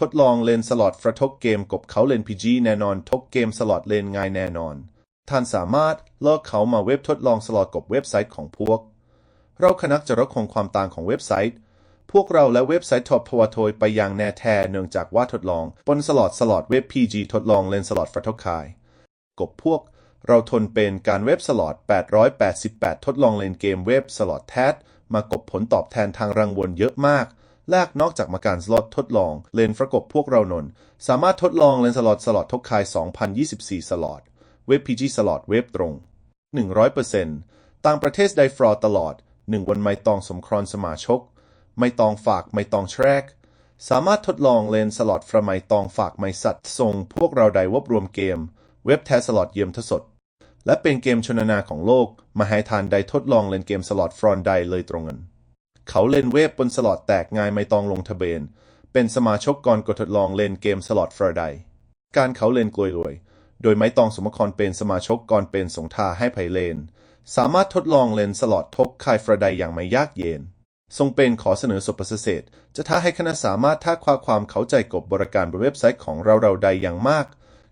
ทดลองเลนสล็อตฟระทกเกมกบเขาเลนพีจีแน่นอนทกเกมสล็อตเลนง่ายแน่นอน ท่านสามารถเลิกเขามาเว็บทดลองสล็อตกบเว็บไซต์ของพวก เราคณะจะรักคงความต่างของเว็บไซต์ พวกเราและเว็บไซต์ทอพวโทยไปย่างแน่แท้เนื่องจากว่าทดลองบนสล็อตสล็อตเว็บ PG ทดลองเลนสล็อตฟระทกคายกบพวกเราทนเป็นการเว็บสล็อต888 ทดลองเล่นเกมเว็บสล็อตแทสมากบผลตอบแทนทางรางวัลเยอะมาก แลกนอกจากมาการสล็อตทดลอง เล่นประกบพวกเรานน สามารถทดลองเล่นสล็อตสล็อตทกคาย 2024 สล็อตเว็บ PG สล็อตเว็บตรง 100%ต่างประเทศได้ฟรอตลอด 1 วันไม่ตองสมครอนสมาชก ไม่ตองฝากไม่ตองแทรก สามารถทดลองเล่นสล็อตฟระไม่ตองฝากไม่สัตว์ส่งพวกเราได้รวบรวมเกม เว็บแทสล็อตเยี่ยมทศดและเป็นเกมชนนาของโลกมาให้ทานได้ทดลองเล่นเกมสล็อตฟรอนได้เลยตรงนั้น เขาเล่นเว็บบนสล็อตแตกง่ายไม่ต้องลงทะเบียน เป็นสมาชกก่อนกดทดลองเล่นเกมสล็อตฟรอไดการเขาเล่นกลวยรวย โดยไม่ต้องสมครเป็นสมาชกก่อนเป็นสงทาให้ไผเลน สามารถทดลองเล่นสล็อตทกคายฟรอไดอย่างไม่ยากเย็น ทรงเป็นขอเสนอสุประเสริฐจะท้าให้คณะสามารถท้าความความเข้าใจกบบริการบนเว็บไซต์ของเราเราใดอย่างมาก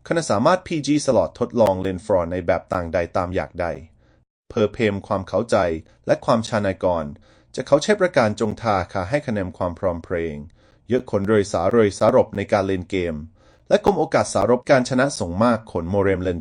คณะสามารถ PG สล็อตทดลองเล่นฟรอนในแบบต่างใดตามอยากใดเพื่อเพิ่มความเข้าใจและความชาญกร จะเขาใช้ประการจงทาคาให้คะแนนความพร้อมเพรียงเยอะคนโดยสารโดยสารบในการเล่นเกม และกลมโอกาสสารบการชนะส่งมากคนโมเรมเล่น